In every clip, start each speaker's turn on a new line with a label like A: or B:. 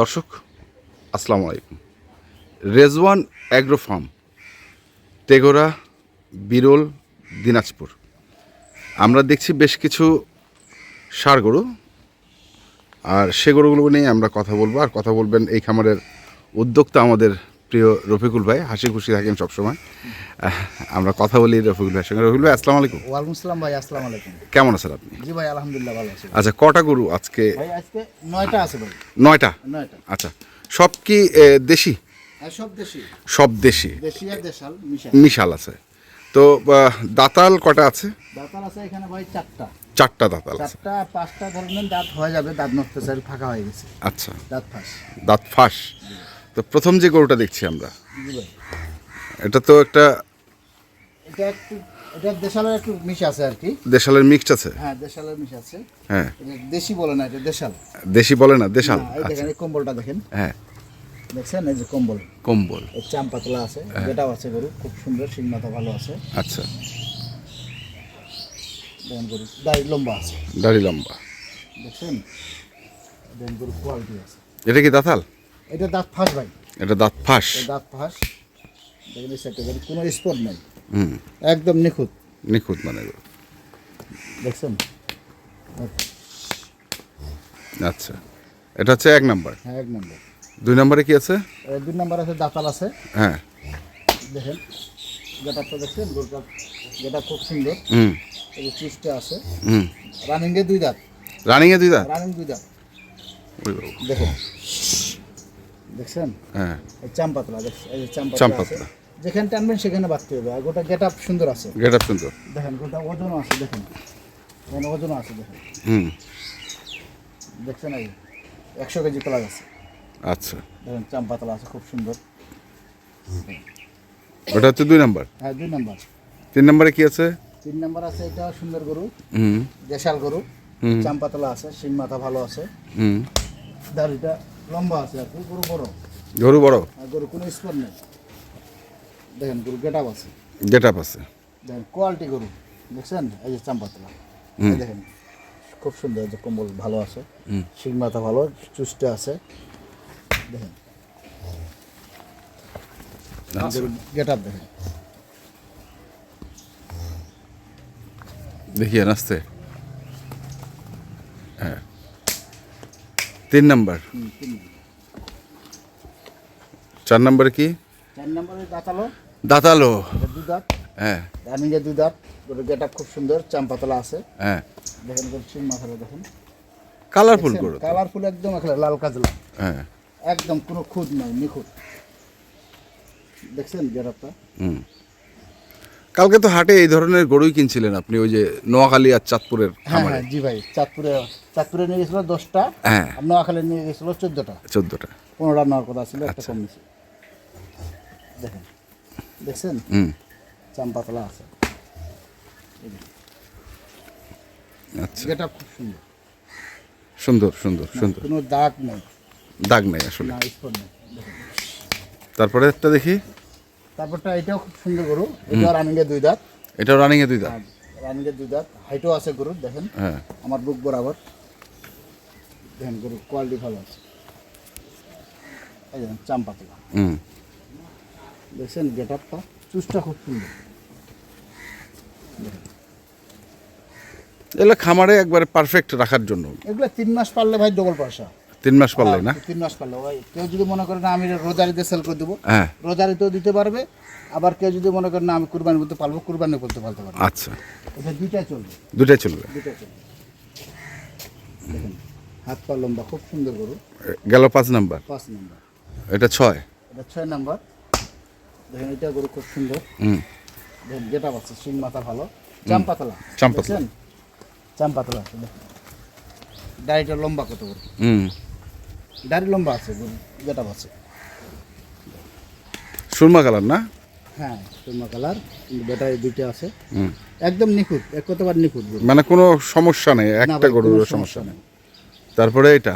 A: দর্শক আসসালামু আলাইকুম রেজওয়ান অ্যাগ্রো ফার্ম তেগোরা বিরল দিনাজপুর আমরা দেখছি বেশ কিছু সার গরু আর সে গরুগুলো নিয়ে আমরা কথা বলবো আর কথা বলবেন এই খামারের উদ্যোক্তা আমাদের প্রিয় রফিকুল ভাই হাসি খুশি থাকেন সবসময় আমরা কথা বলি রফিকুল ভাইয়ের সঙ্গে রফিকুল ভাই আসসালামু আলাইকুম
B: ওয়ালাইকুম আসসালাম ভাই আসসালামু আলাইকুম কেমন আছেন আপনি জি ভাই আলহামদুলিল্লাহ ভালো
A: আছি আচ্ছা কটা গরু আজকে
B: ভাই আজকে 9টা আছে ভাই 9টা 9টা
A: আচ্ছা সব কি দেশি
B: হ্যাঁ, সব দেশি সব দেশি দেশি আর দেশাল মিশাল
A: মিশাল আছে তো দাতাল কটা আছে
B: দাতাল আছে এখানে ভাই চারটা চারটা দাঁতাল চারটা পাঁচটা ধরনের দাঁত হয়ে যাবে দাঁত নষ্ট ফাঁকা হয়ে গেছে আচ্ছা দাঁত ফাঁস
A: দাঁত ফাঁস তো প্রথম যে গরুটা দেখছি আমরা এটা তো একটা
B: এটা এটা একটু আছে আর কি
A: দেশালের মিক্সড আছে
B: হ্যাঁ আছে হ্যাঁ দেশি বলে না এটা দেশাল বলে না দেশাল দেখেন আচ্ছা। এই কম্বলটা দেখেন হ্যাঁ দেখছেন কম্বল কম্বল আছে হ্যাঁ। আছে গরু খুব সুন্দর ভালো আছে আচ্ছা দাড়ি লম্বা আছে দাড়ি লম্বা দেখছেন কোয়ালিটি আছে এটা কি দাঁতাল এটা দাঁত ফাঁস ভাই
A: এটা দাঁত ফাঁস
B: দাঁত ফাঁস দেখেন সেটা কোনো স্পট নাই হুম একদম নিখুঁত নিখুঁত মানে দেখছেন
A: আচ্ছা এটা হচ্ছে এক নাম্বার হ্যাঁ এক নাম্বার দুই নম্বরে কি আছে
B: দুই নম্বর আছে দাঁতাল আছে হ্যাঁ দেখেন গেটারটা দেখছেন যেটা খুব সুন্দর হুম এই চুজটা আছে হুম রানিংয়ে দুই দাঁত রানিংয়ে দুই দাঁত রানিং দুই দাঁত দেখেন দেখছেন হ্যাঁ চাম্পাতলা চাম্পাতলা যেখানে টানবেন সেখানে বাঁধতে হবে আর গোটা গেট আপ সুন্দর আছে গেট আপ সুন্দর দেখেন গোটা ওজনও আছে দেখেন এখানে ওজনও আছে দেখেন হুম দেখছেন এই একশো কেজি কলাগ আছে আচ্ছা দেখেন চাম্পাতলা আছে খুব সুন্দর
A: ওটা হচ্ছে দুই নম্বর হ্যাঁ দুই নম্বর তিন নম্বরে কি আছে
B: তিন নাম্বার আছে এটা সুন্দর গরু হুম দেশাল গরু চাম্পাতলা আছে শিং মাথা ভালো আছে হুম দাড়িটা লম্বা আছে আর গরু বড় গরু বড় আর গরু কোনো স্পট নেই দেখেন গরু গেট আপ আছে গেট আপ আছে দেখেন কোয়ালিটি গরু দেখছেন এই যে চাম্পাতলা দেখেন খুব সুন্দর যে কম্বল ভালো আছে শিং মাথা ভালো চুষ্টে আছে দেখেন হ্যাঁ। গেট আপ দেখেন
A: দেখিয়ে নাচতে হ্যাঁ তিন নম্বর চার নম্বর কি
B: চার নাম্বার দাঁতালো দাঁতালো দুদাঁত হ্যাঁ রানিংয়ে যে গেট আপ খুব সুন্দর চাম্পাতলা আছে হ্যাঁ দেখেন সিং মাথাটা দেখুন
A: কালারফুল করো
B: কালারফুল একদম এখানে লাল কাজলা হ্যাঁ একদম কোনো খুঁত নাই নিখুঁত দেখছেন গেট
A: হুম কালকে তো হাটে এই ধরনের গরুই কিনছিলেন আপনি ওই যে নোয়াখালী আর চাঁদপুরের হ্যাঁ হ্যাঁ
B: জি ভাই চাঁদপুরে চাঁদপুরে নিয়ে গেছিল দশটা হ্যাঁ আর নোয়াখালী নিয়ে গেছিল চোদ্দটা চোদ্দটা পনেরোটা নেওয়ার কথা ছিল একটা আচ্ছা। কম দেখেন দেখছেন হুম চাম্পাতলা আছে আচ্ছা এটা খুব
A: সুন্দর সুন্দর সুন্দর সুন্দর
B: কোনো দাগ নেই
A: দাগ নেই আসলে তারপরে একটা দেখি
B: তারপরটা এটাও খুব সুন্দর গরু এটাও রানিং এ দুই দাঁত
A: এটাও রানিং এ দুই দাঁত
B: রানিং হ্যাঁ, এর দুই দাঁত হাইটও আছে গরুর দেখেন হ্যাঁ আমার বুক বরাবর দেখেন গরুর কোয়ালিটি ভালো আছে এই দেখেন চাম্পা তোলা হুম দেখছেন গেট আপটা চুসটা খুব সুন্দর
A: এগুলো খামারে একবারে পারফেক্ট রাখার জন্য
B: এগুলো তিন মাস পারলে ভাই ডবল পয়সা
A: তিন মাস পারলে না
B: তিন মাস পারলে কেউ যদি মনে করে না আমি রোজারিতে সেল করে দেবো হ্যাঁ রোজারিতেও দিতে পারবে আবার কেউ যদি মনে করে না আমি কুরবানি বলতে পারবো কুরবানি করতে পারতে পারবো আচ্ছা এটা দুইটাই চলবে
A: দুইটা চলবে দুইটা চলবে
B: হাত পা লম্বা খুব সুন্দর গরু
A: গেল পাঁচ নাম্বার পাঁচ নাম্বার এটা ছয়
B: এটা ছয় নাম্বার দেখেন এটা গরু খুব সুন্দর হুম দেখেন যেটা পাচ্ছে সিং মাথা ভালো পাতলা চাম্পাতলা চাম্পাতলা ডাইটা লম্বা কত গরু হুম দাড়ি লম্বা আছে গেটাপ আছে
A: সুরমা কালার না
B: হ্যাঁ সুরমা কালার বেটায় দুইটা আছে একদম নিখুঁত এক কতবার নিখুঁত
A: মানে কোনো সমস্যা নেই একটা গরুর সমস্যা নেই তারপরে এটা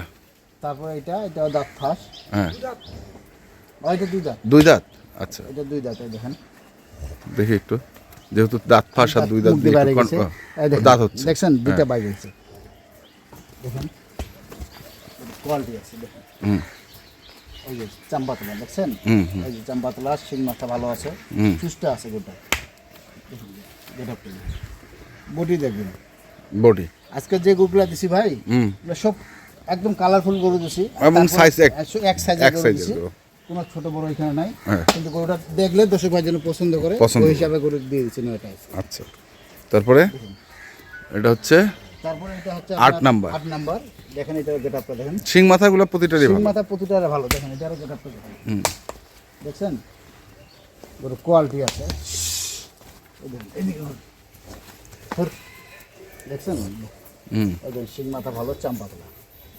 B: তারপরে এটা এটা দাঁত ফাঁস হ্যাঁ এটা দুই দাঁত
A: দুই দাঁত আচ্ছা
B: এটা দুই দাঁত দেখেন
A: দেখি একটু যেহেতু দাঁত ফাঁস আর দুই দাঁত
B: দাঁত হচ্ছে দেখছেন দুইটা হ্যাঁ। বাইরে দেখেন কোয়ালিটি আছে দেখুন ওই যে চাম্বাতলা দেখছেন ওই যে চাম্পাতলা শিং মাথা ভালো আছে চুষ্টা আছে গোটা গোটা বডি দেখবেন বডি আজকে যে গুগুলা দিছি ভাই সব একদম কালারফুল গরু দিছি এবং সাইজ এক সাইজ এক সাইজ কোনো ছোট বড় এখানে নাই হ্যাঁ। কিন্তু গরুটা দেখলে দর্শক ভাই যেন পছন্দ করে ওই হিসাবে গরু দিয়ে দিছি নয়টা
A: আচ্ছা তারপরে এটা হচ্ছে
B: তারপরে এটা হচ্ছে আট নাম্বার আট নাম্বার দেখেন এটা গেটআপটা দেখেন
A: সিং মাথাগুলো প্রতিটা
B: সিং মাথা প্রতিটারে ভালো দেখেন এটারও গেটআপটা দেখেন হুম দেখছেন কোয়ালিটি আছে দেখছেন হুম সিং মাথা ভালো চাম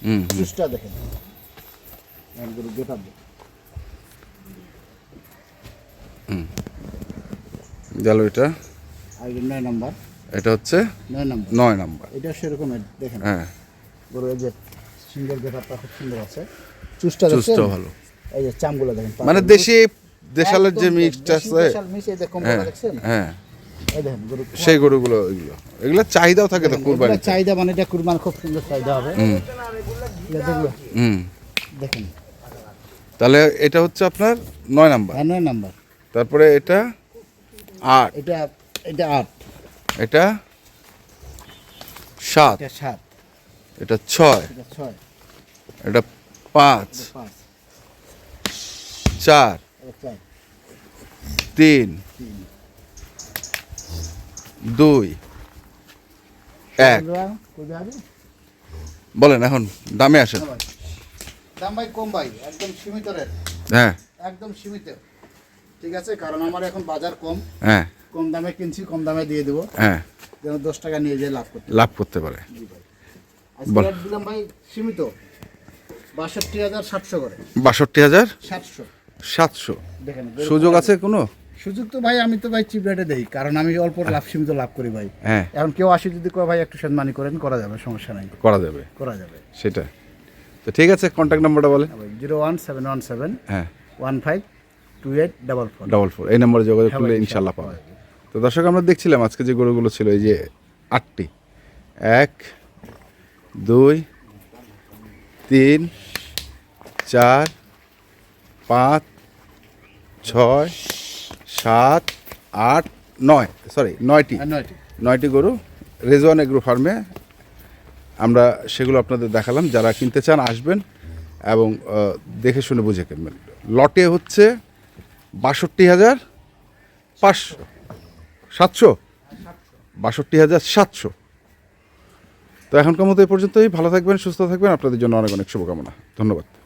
B: হুম সুস্টা দেখেন গরু গেটআপ দেখেন গেল এটা আর নয় নাম্বার
A: এটা হচ্ছে নয় নম্বর
B: এটা সেরকম দেখেন হ্যাঁ গরু যে সিঙ্গেল ব্যাপারটা খুব সুন্দর আছে
A: চুষ্টা চুষ্টা ভালো
B: এই যে চামগুলো দেখেন
A: মানে দেশি দেশালের যে মিক্সড আছে হ্যাঁ, হ্যাঁ। সেই গরুগুলো এগুলো এগুলো চাহিদাও থাকে তো কুরবানি
B: চাহিদা মানে এটা কুরবান খুব সুন্দর চাহিদা হবে হুম দেখেন
A: তাহলে এটা হচ্ছে আপনার নয় নাম্বার হ্যাঁ, নয় নাম্বার তারপরে এটা আট
B: এটা এটা আট
A: এটা সাত সাত এটা ছয় ছয় এটা পাঁচ চার তিন দুই এক বলেন এখন দামে আসেন
B: দাম ভাই কম ভাই একদম সীমিত রেট হ্যাঁ একদম সীমিত ঠিক আছে কারণ আমার এখন বাজার কম হ্যাঁ কম দামে কিনছি কম দামে দিয়ে দেবো হ্যাঁ যেন দশ টাকা নিয়ে যেয়ে লাভ করতে লাভ করতে পারে দিলাম ভাই সীমিত বাষট্টি হাজার সাতশো করে
A: বাষট্টি হাজার সাতশো সাতশো সুযোগ আছে কোনো
B: সুযোগ তো ভাই আমি তো ভাই চিপ রেটে দেই কারণ আমি অল্প হ্যাঁ। লাভ সীমিত লাভ করি ভাই হ্যাঁ এখন কেউ আসে যদি কয় ভাই একটু সম্মানি করেন করা যাবে সমস্যা নাই করা যাবে করা যাবে
A: সেটা তো ঠিক আছে কন্ট্যাক্ট নাম্বারটা বলে হ্যাঁ
B: zero one seven one seven হ্যাঁ one five two eight double four
A: double four এই নম্বরে যোগাযোগ হ্যাঁ করলে ইনশাল্লাহ পাবে তো দর্শক আমরা দেখছিলাম আজকে যে গরুগুলো ছিল এই যে আটটি এক দুই তিন চার পাঁচ ছয় সাত আট নয় সরি হ্যাঁ, নয়টি নয়টি গরু রেজওয়ান এগ্রো ফার্মে আমরা সেগুলো আপনাদের দেখালাম যারা কিনতে চান আসবেন এবং দেখে শুনে বুঝে কিনবেন লটে হচ্ছে বাষট্টি হাজার পাঁচশো সাতশো বাষট্টি হাজার সাতশো তো এখনকার মতো এ পর্যন্তই ভালো থাকবেন সুস্থ থাকবেন আপনাদের জন্য অনেক অনেক শুভকামনা ধন্যবাদ